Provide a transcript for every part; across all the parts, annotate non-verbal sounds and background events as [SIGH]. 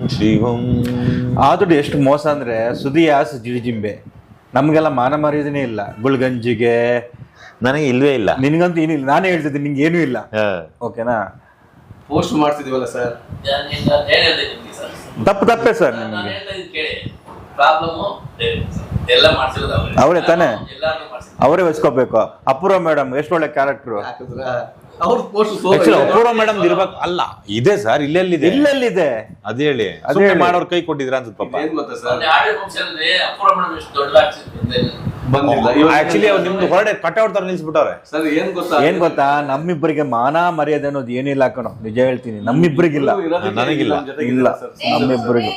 ಶಿವಂ ಆದ್ರೂ ಎಷ್ಟು ಮೋಸ ಅಂದ್ರೆ ಸುದಿಯಾಸ್ ಜಿಡಿಜಿಂಬೆ ನಮ್ಗೆಲ್ಲ ಮಾನ ಮರ್ಯಾದೆನೇ ಇಲ್ಲ. ಗುಳ್ಗಂಜಿಗೆ. ನನಗೆ ಇಲ್ವೇ ಇಲ್ಲ. ನಿನ್ಗಂತೂ ಏನಿಲ್ಲ. ನಾನೇ ಹೇಳ್ತಿದ್ದೆ ನಿಂಗೆ ಏನೂ ಇಲ್ಲ. ಹ. ಓಕೆನಾ? ಪೋಸ್ಟ್ ಮಾಡ್ತಿದೀವಲ್ಲ ಸರ್? ತಪ್ಪು ತಪ್ಪೇ ಸರ್ ನಿಮ್ಗೆ. ಅವರೇ ಇದ್ದೀನಿ ಕೇಳಿ. ಪ್ರಾಬ್ಲಮ್ ಎಲ್ಲ ಮಾಡ್ಸಿರೋದು ಅವ್ರೆ. ಅವ್ರೇ ತಾನೇ? ಅವರೇ ವಹಿಸ್ಕೋಬೇಕು ಅಪೂರ್ವ ಮೇಡಮ್ ಎಷ್ಟು ಒಳ್ಳೆ ಕ್ಯಾರೆಕ್ಟರ್ ಹಾಕಿದ್ರ ಅವ್ರ ಪೋಸ್ಟ್ ಅಪೂರ್ವ ಮೇಡಮ್ ಇರ್ಬೇಕು. ಅಲ್ಲ ಇದೆ ಸರ್ ಇಲ್ಲೆಲ್ಲಿದೆ. ಇಲ್ಲೆಲ್ಲಿದೆ. ಅದೇ ಹೇಳಿ. ಅದೇ. ಮಾಡೋರ್ ಕೈ ಕೊಟ್ಟಿದ್ರ ಅಂತ ಪಾಪ. ಆಕ್ಚುಲಿ ಅವ್ರು ನಿಮ್ದು ಹೊರಡೆ ಕಟ್ಔಟ್ ತರ ನಿಲ್ಸ್ಬಿಟ್ಟವ್ರೆ. ಸರ್ ಏನ್ ಗೊತ್ತಾ? ಏನ್ ಗೊತ್ತಾ? ನಮ್ಮಿಬ್ಬರಿಗೆ ಮಾನ ಮರ್ಯಾದೆ ಅನ್ನೋದು ಏನಿಲ್ಲ ಕಣೋ. ನಿಜ ಹೇಳ್ತೀನಿ. ನಮ್ಮಿಬ್ಬರಿಗಿಲ್ಲ. ಇರೋದಕ್ಕೆ ನನಗಿಲ್ಲ. ಇಲ್ಲ. ಸರ್. ನಮ್ಮಿಬ್ಬರಿಗೂ.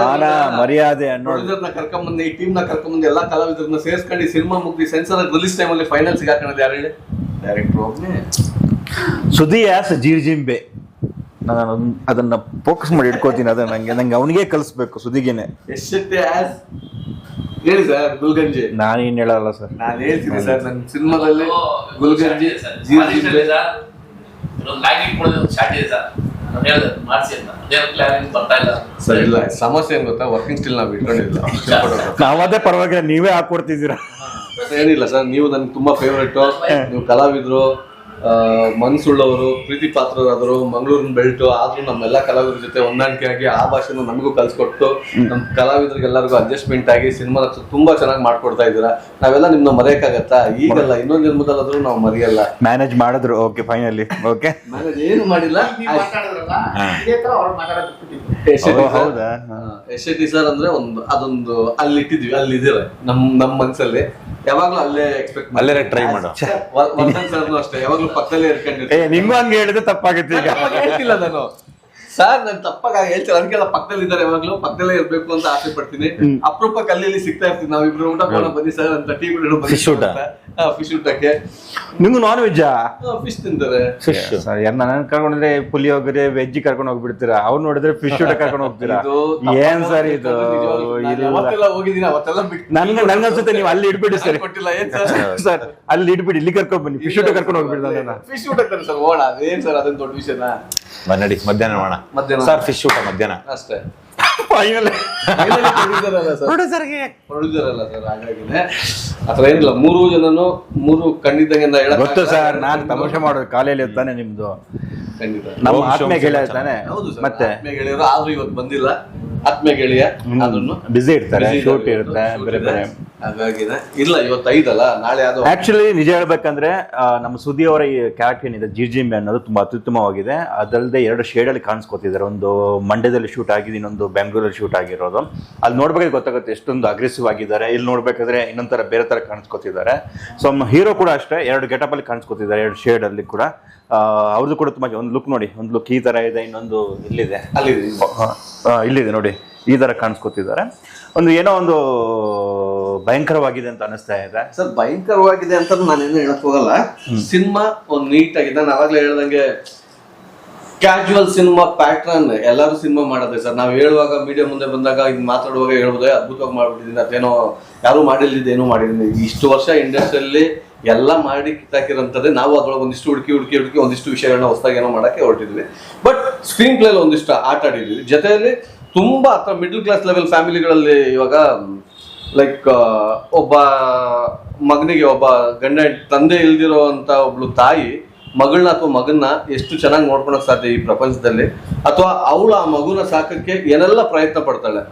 ಮಾನ ಮರ್ಯಾದೆ ಅನ್ನೋದು. ಪ್ರೊಡ್ಯೂಸರ್ನ ಕರ್ಕೊಂಬಂದು ಈ ಟೀಮ್ನ ಕರ್ಕೊಂಬಂದು ಎಲ್ಲಾ ಕಲಾವಿದರನ್ನ ಸೇರ್ಸ್ಕೊಂಡು ಸಿನಿಮಾ ಮುಗ್ದಿ ಸೆನ್ಸರ್ ರಿಲೀಸ್ ಟೈಮ್ ಅಲ್ಲಿ ಫೈನಲ್ ಸಿಗಾಕೊಳ್ಳೋದು ಯಾರು ಹೇಳಿ? ಡೈರೆಕ್ಟರ್ ಸುದಿ ಆಸ್ ಜಿರ್ಜಿಂಬೆ ನಾನು ಅದನ್ನ- ಫೋಕಸ್ ಮಾಡಿ ಇಟ್ಕೋತೀನಿ ಅದನ್ನ ನಂಗೆ ನಂಗೆ ಅವನಿಗೆ ಕಲಿಸ್ಬೇಕು ಸುದಿಗೆನೆ. ಎಸ್ ಶೆಟ್ಟಿ ಆಸ್ ಹೇಳಿ ಸರ್ ಗುಲ್ಗಂಜಿ. ನಾನೇನ್ ಹೇಳಲ್ಲ ಸರ್ ನಾನು ಹೇಳ್ತೀನಿ ಸರ್ ನನ್ನ ಸಿನಿಮಾದಲ್ಲಿ ಗುಲ್ಗಂಜಿ ಜೀರ್ಜಿಂಬೆ ನಾನು ಸರ್ ಇಲ್ಲ. ಸಮಸ್ಯೆ ಏನ್ ಗೊತ್ತಾ? ವರ್ಕಿಂಗ್ ಸ್ಟಿಲ್ ನಾವು ಇಟ್ಕೊಂಡಿಲ್ಲ. ನಾವದೇ ಪರವಾಗಿಲ್ಲ ನೀವೇ ಹಾಕೊಡ್ತಿದ್ದೀರಾ? ಏನಿಲ್ಲ ಸರ್ ನೀವು ನನ್ಗೆ ತುಂಬಾ ಫೇವ್ರೇಟ್ ನೀವು ಕಲಾವಿದ್ರು ಮನ್ಸುಳ್ಳವರು ಪ್ರೀತಿ ಪಾತ್ರರಾದರು ಮಂಗಳೂರಿನ ಬೆಲ್ಟು ಆದ್ರೂ ನಮ್ಮೆಲ್ಲ ಕಲಾವಿದರ ಜೊತೆ ಹೊಂದಾಣಿಕೆ ಆಗಿ ಆ ಭಾಷೆನ ನಮಗೂ ಕಲ್ಸ್ಕೊಟ್ಟು ನಮ್ಮ ಕಲಾವಿದ್ರಿಗೆಲ್ಲರಿಗೂ ಅಡ್ಜಸ್ಟ್ಮೆಂಟ್ ಆಗಿ ಸಿನಿಮಾ ತುಂಬಾ ಚೆನ್ನಾಗಿ ಮಾಡ್ಕೊಡ್ತಾ ಇದ್ದೀರಾ. ನಾವೆಲ್ಲ ನಿಮ್ನ ಮರೆಯಕ್ಕಾಗತ್ತಾ? ಈಗಲ್ಲ ಇನ್ನೊಂದು ಜನ್ಮದಲ್ಲಾದ್ರೂ ನಾವು ಮರೆಯಲ್ಲ. ಮ್ಯಾನೇಜ್ ಮಾಡಿದ್ರು ಓಕೆ ಫೈನಲಿ ಓಕೆ ಮ್ಯಾನೇಜ್ ಏನು ಮಾಡಿಲ್ಲ? S T sir. ಅಂದ್ರೆ ಒಂದು ಅದೊಂದು ಅಲ್ಲಿ ಇಟ್ಟಿದ್ವಿ ಅಲ್ಲಿ ಇದಿರ ನಮ್ ನಮ್ ಮನ್ಸಲ್ಲಿ. ಯಾವಾಗ್ಲೂ ಅಲ್ಲೇ ಎಕ್ಸ್ಪೆಕ್ಟ್ ಅಲ್ಲೇ ಟ್ರೈ ಮಾಡು. ಅಷ್ಟೇ ಯಾವಾಗ್ಲೂ ಪಕ್ಕದಲ್ಲೇ ಇರ್ಕೊಂಡಿರ್ತೀನಿ. ನಿಂಗೂ ಹಂಗೆ ಹೇಳಿದ್ರೆ ತಪ್ಪಾಗುತ್ತೆ ಈಗ. ಹೇಳ್ತಿಲ್ಲ ನಾನು. ಸರ್ ನಾನು ತಪ್ಪಾಗ ಹೇಳ್ತೀನಿ. ಅದಕ್ಕೆಲ್ಲ ಪಕ್ಕದಲ್ಲಿ ಇದ್ದಾರೆ ಯಾವಾಗ್ಲೂ. ಪಕ್ಕದಲ್ಲೇ ಇರ್ಬೇಕು ಅಂತ ಆಸೆ ಪಡ್ತೀನಿ. ಅಪರೂಪಕ್ಕೆ ಅಲ್ಲಿ ಸಿಗ್ತಾ ಇರ್ತೀನಿ. ಇಬ್ರು ಊಟ ಮಾಡೋಣ ಬನ್ನಿ ಸರ್ ಅಂತ ಟೀ Fish ಊಟ. ಫಿಶ್ ಊಟಕ್ಕೆ. ನಿಮ್ಗೆ ನಾನ್ ವೆಜ್ ಫಿಶ್ ತಿಂತಾರೆ. ಸರ್ ಯಾರು ನನ್ನ ಕರ್ಕೊಂಡ್ರೆ ಪುಲಿಯೋಗರೆ ವೆಜ್ ಕರ್ಕೊಂಡು ಹೋಗ್ಬಿಡ್ತೀರಾ? ಅವ್ರು ನೋಡಿದ್ರೆ ಫಿಶ್ ಊಟ ಕರ್ಕೊಂಡು ಹೋಗ್ತೀರಾ? ಇದು ಏನ್ ಸರ್ ಇದು? ಹೋಗಿದ್ದೀನಿ ಅವತ್ತೆಲ್ಲ ಬಿಟ್ಟು ನನ್ಗೆ ನನ್ಗನ್ಸುತ್ತೆ ನೀವು ಅಲ್ಲಿ ಇಡ್ಬಿಡಿ ಸರ್ ಕೊಟ್ಟಿಲ್ಲ. ಏನ್ ಸರ್ ಸರ್ ಅಲ್ಲಿ ಇಡ್ಬಿಡಿ ಇಲ್ಲಿ ಕರ್ಕೊಂಡ್ ಬನ್ನಿ. ಫಿಶ್ ಊಟ ಕರ್ಕೊಂಡು ಹೋಗ್ಬಿಡಿ ಫಿಶ್ ಊಟ ಸರ್ ಓಣ ಅದೇನ್ ಸರ್ ಅದೊಂದು ದೊಡ್ಡ ವಿಷಯನಾ? ಬನ್ನಡಿ ನಡಿ ಮಧ್ಯಾಹ್ನ ಮಾಡೋಣ. ಮಧ್ಯಾಹ್ನ. ಸರ್ ಫಿಶ್ ಊಟ ಮಧ್ಯಾಹ್ನ. ಅಷ್ಟೇ. ಫೈನಲ್ ಪ್ರೊಡ್ಯೂಸರ್ ಅಲ್ಲ ಸರ್. ಹಾಗಾಗಿನೇ. ಆತರ ಏನಿಲ್ಲ ಮೂರು ಜನನು ಮೂರು ಕಣ್ಣಿದ್ದಂಗೆ ಹೇಳ ಹೇಳಕ್ ಗೊತ್ತು. ಸರ್ ನಾನ್ ತಮಾಷೆ ಮಾಡೋದು ಕಾಲೇಲಿ ತಾನೆ ನಿಮ್ದು. ಖಂಡಿತ. ನಮ್ಮ ಆತ್ಮೀಯ ಗೆಳೆಯ ತಾನೆ. ಹೌದು ಸರ್ ಮತ್ತೆ ಆತ್ಮೀಯ ಗೆಳೆಯರು ಆದ್ರೂ ಇವತ್ತು ಬಂದಿಲ್ಲ. ಆತ್ಮೀಯ ಗೆಳೆಯ ಅದನ್ನು ಬಿಸಿ ಇರ್ತಾರೆ ಶೂಟ್ ಇರುತ್ತೆ ಬೇರೆ ಬೇರೆ. ಹಾಗಾಗಿನೇ? ಇಲ್ಲ ಇವತ್ತು ಐದಲ್ಲ ನಾಳೆ ಅದು. ಆಕ್ಚುಲಿ ನಿಜ ಹೇಳ್ಬೇಕಂದ್ರೆ ಆ, ನಮ್ಮ ಸುದ್ದಿ ಅವರ ಈ ಕ್ಯಾರೆಕ್ಟರ್ ಏನಿದೆ ಜಿರ್ಜಿಂಬೆ ಅನ್ನೋದು ತುಂಬಾ ಅತ್ಯುತ್ತಮವಾಗಿದೆ. ಅದಲ್ಲದೆ ಎರಡು ಶೇಡ್ ಅಲ್ಲಿ ಕಾಣಿಸ್ಕೊತಿದ್ದಾರೆ. ಒಂದು ಮಂಡ್ಯದಲ್ಲಿ ಶೂಟ್ ಆಗಿದೆ ಇನ್ನೊಂದು ಬೆಂಗಳೂರಲ್ಲಿ ಶೂಟ್ ಆಗಿರೋದು. ಅಲ್ಲಿ ನೋಡ್ಬೇಕಾದ್ರೆ ಗೊತ್ತಾಗುತ್ತೆ ಎಷ್ಟೊಂದು ಅಗ್ರೆಸಿವ್ ಆಗಿದ್ದಾರೆ. ಇಲ್ಲಿ ನೋಡ್ಬೇಕಾದ್ರೆ ಇನ್ನೊಂಥರ ಬೇರೆ ತರ ಕಾಣಿಸ್ಕೊತಿದ್ದಾರೆ. ಸೊ ನಮ್ಮ ಹೀರೋ ಕೂಡ ಅಷ್ಟೇ ಎರಡು ಗೆಟಪ್ ಅಲ್ಲಿ ಕಾಣಿಸ್ಕೊತಿದ್ದಾರೆ ಎರಡು ಶೇಡ್ ಅಲ್ಲಿ ಕೂಡ. ಆ, ಅವ್ರದ್ದು ಕೂಡ ತುಂಬಾ ಒಂದು ಲುಕ್ ನೋಡಿ ಒಂದು ಲುಕ್ ಈ ತರ ಇದೆ ಇನ್ನೊಂದು ಇಲ್ಲಿದೆ. ಅಲ್ಲಿ ಆ, ಇಲ್ಲಿದೆ ನೋಡಿ ಈ ತರ ಕಾಣಿಸ್ಕೊತಿದ್ದಾರೆ. ಒಂದು ಏನೋ ಒಂದು ಭಯಂಕರವಾಗಿದೆ ಅಂತ ಅನಿಸ್ತಾ ಇದೆ. ಸರ್ ಭಯಂಕರವಾಗಿದೆ ಅಂತ ನಾನೇನು ಹೇಳಕ್ ಹೋಗಲ್ಲ. ಸಿನಿಮಾ ಒಂದ್ ನೀಟ್ ಆಗಿದೆ ನಾನು ಅವಾಗ್ಲೇ ಹೇಳ್ದಂಗೆ ಕ್ಯಾಶುವಲ್ ಸಿನಿಮಾ ಪ್ಯಾಟ್ರನ್ ಎಲ್ಲರೂ ಸಿನಿಮಾ ಮಾಡೋದೇ ಸರ್. ನಾವು ಹೇಳುವಾಗ ಮೀಡಿಯಾ ಮುಂದೆ ಬಂದಾಗ ಇದು ಮಾತಾಡುವಾಗ ಹೇಳ್ಬೋದೇ ಅದ್ಭುತವಾಗಿ ಮಾಡ್ಬಿಟ್ಟಿದ್ದೀನಿ. ಅದೇನೋ ಯಾರು ಮಾಡಿಲ್ದಿದ್ದು ಏನೋ ಮಾಡಿದ್ದೀನಿ ಇಷ್ಟು ವರ್ಷ ಇಂಡಸ್ಟ್ರಿಯಲ್ಲಿ ಎಲ್ಲ ಮಾಡಿ ಕಿತ್ತಾಕಿರೋಂಥದ್ದೇ ನಾವು ಅದ್ರೊಳಗೆ ಒಂದಿಷ್ಟು ಹುಡುಕಿ ಹುಡುಕಿ ಹುಡುಕಿ ಒಂದಿಷ್ಟು ವಿಷಯಗಳನ್ನ ಹೊಸದಾಗಿ ಏನೋ ಮಾಡಕ್ಕೆ ಹೊರಟಿದ್ವಿ. ಬಟ್ ಸ್ಕ್ರೀನ್ ಪ್ಲೇಲಿ ಒಂದಿಷ್ಟು ಆಟ ಆಡಿದ್ವಿ ಜೊತೆಯಲ್ಲಿ ತುಂಬಾ ಅಥವಾ ಮಿಡ್ಲ್ ಕ್ಲಾಸ್ ಲೆವೆಲ್ ಫ್ಯಾಮಿಲಿಗಳಲ್ಲಿ ಇವಾಗ ಲೈಕ್ ಒಬ್ಬ ಮಗನಿಗೆ ಒಬ್ಬ ಗಂಡ ತಂದೆ ಇಲ್ದಿರೋ ಅಂತ ಒಬ್ಳು ತಾಯಿ ಮಗಳನ್ನ ಅಥವಾ ಮಗನ್ನ ಎಷ್ಟು ಚೆನ್ನಾಗಿ ನೋಡ್ಕೊಳಕ್ ಸಾಧ್ಯ ಈ ಪ್ರಪಂಚದಲ್ಲಿ? ಅಥವಾ ಅವಳು ಆ ಮಗುನ ಸಾಕಕ್ಕೆ ಏನೆಲ್ಲ ಪ್ರಯತ್ನ ಪಡ್ತಾಳೆ?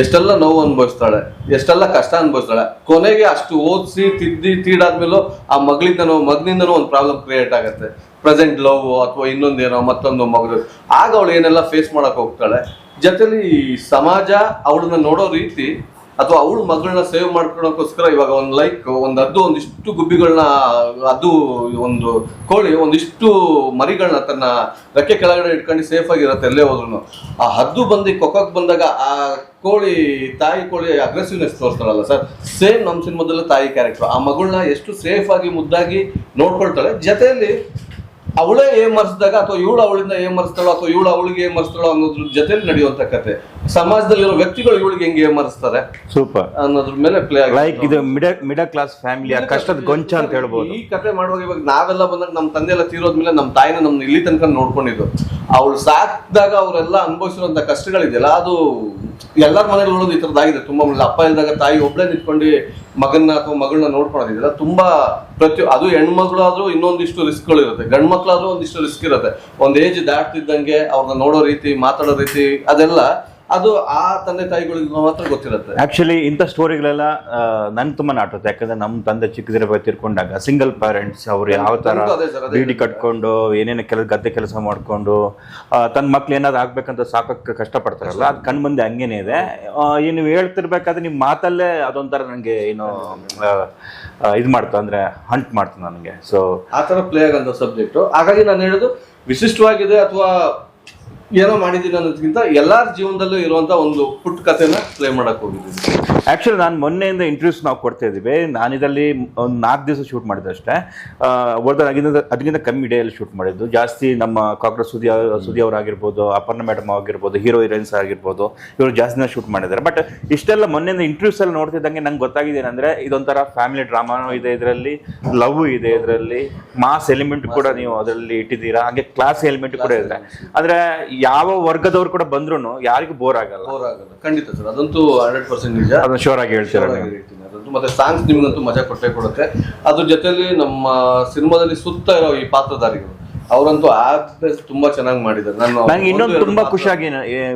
ಎಷ್ಟೆಲ್ಲ ನೋವು ಅನುಭವಿಸ್ತಾಳೆ? ಎಷ್ಟೆಲ್ಲ ಕಷ್ಟ ಅನುಭವಿಸ್ತಾಳೆ? ಕೊನೆಗೆ ಅಷ್ಟು ಓದಿಸಿ, ತಿದ್ದಿ, ತೀಡಾದ್ಮೇಲೂ ಆ ಮಗಳಿಂದನೋ ಮಗನಿಂದನೋ ಒಂದು ಪ್ರಾಬ್ಲಮ್ ಕ್ರಿಯೇಟ್ ಆಗುತ್ತೆ. ಪ್ರೆಸೆಂಟ್ ಲವ್ ಅಥವಾ ಇನ್ನೊಂದೇನೋ ಮತ್ತೊಂದು ಮಗಳು. ಆಗ ಅವಳು ಏನೆಲ್ಲ ಫೇಸ್ ಮಾಡಕ್ ಹೋಗ್ತಾಳೆ? ಜೊತೆಲಿ ಈ ಸಮಾಜ ಅವಳನ್ನ ನೋಡೋ ರೀತಿ ಅಥವಾ ಅವಳು ಮಗಳನ್ನ ಸೇವ್ ಮಾಡ್ಕೊಳಕ್ಕೋಸ್ಕರ ಇವಾಗ ಒಂದು ಲೈಕ್ ಒಂದು ಅದ್ದು ಒಂದಿಷ್ಟು ಗುಬ್ಬಿಗಳನ್ನ ಅದು ಒಂದು ಕೋಳಿ ಒಂದಿಷ್ಟು ಮರಿಗಳನ್ನ ತನ್ನ ರೆಕ್ಕೆ ಕೆಳಗಡೆ ಇಟ್ಕೊಂಡು ಸೇಫ್ ಆಗಿರುತ್ತೆ ಎಲ್ಲೇ ಹೋದ್ರು ಆ ಹದ್ದು ಬಂದು ಕೊಕ್ಕಕ್ಕೆ ಬಂದಾಗ ಆ ಕೋಳಿ, ತಾಯಿ ಕೋಳಿ ಅಗ್ರೆಸಿವ್ನೆಸ್ ತೋರಿಸ್ತಾರಲ್ಲ ಸರ್ ಸೇಮ್ ನಮ್ಮ ಸಿನಿಮಾದಲ್ಲೂ ತಾಯಿ ಕ್ಯಾರೆಕ್ಟರ್ ಆ ಮಗಳನ್ನ ಎಷ್ಟು ಸೇಫ್ ಆಗಿ ಮುದ್ದಾಗಿ ನೋಡ್ಕೊಳ್ತಾಳೆ. ಜೊತೆಯಲ್ಲಿ ಅವಳೇ ಏಮರ್ಸಿದಾಗ ಅಥವಾ ಇವಳು ಅವಳಿಂದ ಏಮರ್ಸ್ತಾಳೋ ಅಥವಾ ಇವಳು ಅವಳಿಗೆ ಏಮರ್ಸ್ತಾಳೋ ಅನ್ನೋದ್ರ ಜೊತೆ ನಡೆಯುವಂತ ಕತೆ. ಸಮಾಜದಲ್ಲಿರೋ ವ್ಯಕ್ತಿಗಳು ಇವಳಿಗೆ ಹೆಂಗೆ ಏಮರ್ಸ್ತಾರೆ ಸೂಪರ್. ಅನ್ನೋದ್ರ ಮೇಲೆ ಪ್ಲೇ ಲೈಕ್ ಇದು ಮಿಡಲ್ ಮಿಡಲ್ ಕ್ಲಾಸ್ ಆ ಕಷ್ಟದ ಗೊಂಚ ಅಂತ ಹೇಳ್ಬೋದು. ಈ ಕತೆ ಮಾಡುವಾಗ ಇವಾಗ ನಾವೆಲ್ಲ ಬಂದಾಗ ನಮ್ಮ ತಂದೆ ಎಲ್ಲ ತೀರೋದ್ಮೇಲೆ ನಮ್ಮ ತಾಯಿನ ನಮ್ಮ ಇಲ್ಲಿ ತನಕ ನೋಡ್ಕೊಂಡಿದ್ದು. ಅವಳು ಸಾಕಿದಾಗ ಅವರೆಲ್ಲ ಅನುಭವಿಸಿರುವಂತ ಕಷ್ಟಗಳಿದೆಯಲ್ಲ ಅದು ಎಲ್ಲರ ಮನೇಲಿ ನೋಡೋದು ಈ ಥರದ್ದಾಗಿದೆ ತುಂಬಾ ಅಪ್ಪ ಇಲ್ದಾಗ ತಾಯಿ ಒಬ್ಬಳೇ ನಿಂತ್ಕೊಂಡು ಮಗನ್ನ ಅಥವಾ ಮಗಳನ್ನ ನೋಡ್ಕೊಳೋದಿದೆಲ್ಲ ತುಂಬಾ ಪ್ರತಿ, ಅದು ಹೆಣ್ಮಕ್ಳಾದರೂ ಇನ್ನೊಂದಿಷ್ಟು ರಿಸ್ಕ್ಗಳು ಇರುತ್ತೆ. ಗಂಡು ಮಕ್ಳಾದ್ರೂ ಒಂದಿಷ್ಟು ರಿಸ್ಕ್ ಇರುತ್ತೆ. ಒಂದು ಏಜ್ ದಾಟ್ತಿದ್ದಂಗೆ ಅವ್ರನ್ನ ನೋಡೋ ರೀತಿ, ಮಾತಾಡೋ ರೀತಿ ಅದೆಲ್ಲ ಅದು ಆ ತಂದೆ ತಾಯಿಗಳಿಗೆ ಮಾತ್ರ ಗೊತ್ತಿರುತ್ತೆ. ಆಕ್ಚುಲಿ ಇಂಥ ಸ್ಟೋರಿಗಳೆಲ್ಲ ನನ್ ತುಂಬಾ ನಾಟುತ್ತೆ. ಯಾಕಂದ್ರೆ ನಮ್ಮ ತಂದೆ ಚಿಕ್ಕದಿರ ತಿರ್ಕೊಂಡಾಗ ಸಿಂಗಲ್ ಪೇರೆಂಟ್ಸ್ ಅವ್ರು ಯಾವ ತರ ಬೀಡಿ ಕಟ್ಕೊಂಡು ಏನೇನು ಕೆಲ ಗದ್ದೆ ಕೆಲಸ ಮಾಡ್ಕೊಂಡು ತನ್ನ ಮಕ್ಳು ಏನಾದ್ರು ಆಗ್ಬೇಕಂತ ಸಾಕಕ್ಕೆ ಕಷ್ಟಪಡ್ತಾರಲ್ಲ ಅದು ಕಣ್ ಮುಂದೆ ಹಂಗೇನೆ ಇದೆ. ನೀವು ಹೇಳ್ತಿರ್ಬೇಕಾದ್ರೆ ನಿಮ್ಮ ಮಾತಲ್ಲೇ ಅದೊಂಥರ ನನಗೆ ಏನು ಇದು ಮಾಡ್ತು ಅಂದ್ರೆ ಹಂಟ್ ಮಾಡ್ತು ನನಗೆ. ಸೊ ಆ ತರ ಪ್ಲೇ ಆಗಂತ ಸಬ್ಜೆಕ್ಟ್ ಹಾಗಾಗಿ ನಾನು ಹೇಳೋದು ವಿಶಿಷ್ಟವಾಗಿದೆ ಅಥವಾ ಏನೋ ಮಾಡಿದ್ದೀನಿ ಅನ್ನೋದಕ್ಕಿಂತ ಎಲ್ಲಾರ ಜೀವನದಲ್ಲೂ ಇರುವಂತ ಒಂದು ಪುಟ್ ಕಥೆನ ಪ್ಲೇ ಮಾಡಕ್ ಹೋಗಿದ್ದೀನಿ. ಆಕ್ಚುಲಿ ನಾನು ಮೊನ್ನೆಯಿಂದ ಇಂಟರ್ವ್ಯೂಸ್ ನಾವು ಕೊಡ್ತಾ ಇದ್ದೀವಿ. ನಾನು ಇದರಲ್ಲಿ ಒಂದು ನಾಲ್ಕು ದಿವಸ ಶೂಟ್ ಮಾಡಿದ್ದೆ ಅಷ್ಟೇ. ಒಳ್ದ ಅದಕ್ಕಿಂತ ಅದಕ್ಕಿಂತ ಕಮ್ಮಿ ಡೇಯಲ್ಲಿ ಶೂಟ್ ಮಾಡಿದ್ದು. ಜಾಸ್ತಿ ನಮ್ಮ ಕಾಕ್ರೋಚ್ ಸುದಿ ಸುದಿ ಅವರಾಗಿರ್ಬೋದು ಅಪರ್ಣ ಮೇಡಮ್ ಆಗಿರ್ಬೋದು ಹೀರೋ ಹೀರೋಯಿನ್ಸ್ ಆಗಿರ್ಬೋದು ಇವರು ಜಾಸ್ತಿನ ಶೂಟ್ ಮಾಡಿದ್ದಾರೆ. ಬಟ್ ಇಷ್ಟೆಲ್ಲ ಮೊನ್ನೆಯಿಂದ ಇಂಟರ್ವ್ಯೂಸ್ ಅಲ್ಲಿ ನೋಡ್ತಿದ್ದಂಗೆ ನಂಗೆ ಗೊತ್ತಾಗಿದೆ ಏನಂದ್ರೆ ಇದೊಂಥರ ಫ್ಯಾಮಿಲಿ ಡ್ರಾಮಾನು ಇದೆ ಇದರಲ್ಲಿ ಲವ್ ಇದೆ ಇದರಲ್ಲಿ ಮಾಸ್ ಎಲಿಮೆಂಟ್ ಕೂಡ ನೀವು ಅದರಲ್ಲಿ ಇಟ್ಟಿದ್ದೀರಾ? ಹಾಗೆ ಕ್ಲಾಸ್ ಎಲಿಮೆಂಟ್ ಕೂಡ ಇದೆ ಅಂದ್ರೆ ಯಾವ ವರ್ಗದವ್ರು ಕೂಡ ಬಂದ್ರು ಯಾರಿಗೂ ಬೋರ್ ಆಗಲ್ಲ. ಬೋರ್ ಆಗಲ್ಲ. ಖಂಡಿತ ಸರ್. ಅದಂತೂ ಹಂಡ್ರೆಡ್ ಪರ್ಸೆಂಟ್ ನಿಜ. ಅದನ್ನ ಶೋರ್ ಆಗಿ ಹೇಳ್ತೀರ Sure ಆಗಿ ಹೇಳ್ತೀನಿ. ಅದಂತೂ ಮತ್ತೆ ಸಾಂಗ್ಸ್ ನಿಮ್ಗಂತೂ ಮಜಾ ಕೊಟ್ಟೆ ಕೊಡುತ್ತೆ. ಅದ್ರ ಜೊತೆಲಿ ನಮ್ಮ ಸಿನಿಮಾದಲ್ಲಿ ಸುತ್ತ ಇರೋ ಈ ಪಾತ್ರಧಾರಿಗಳು ಅವರಂತೂ ಆಕ್ಟರ್ಸ್ ತುಂಬಾ ಚೆನ್ನಾಗಿ ಮಾಡಿದ್ದಾರೆ. ನಾನು ನಂಗೆ ಇನ್ನೊಂದು ತುಂಬಾ ಖುಷಿಯಾಗಿ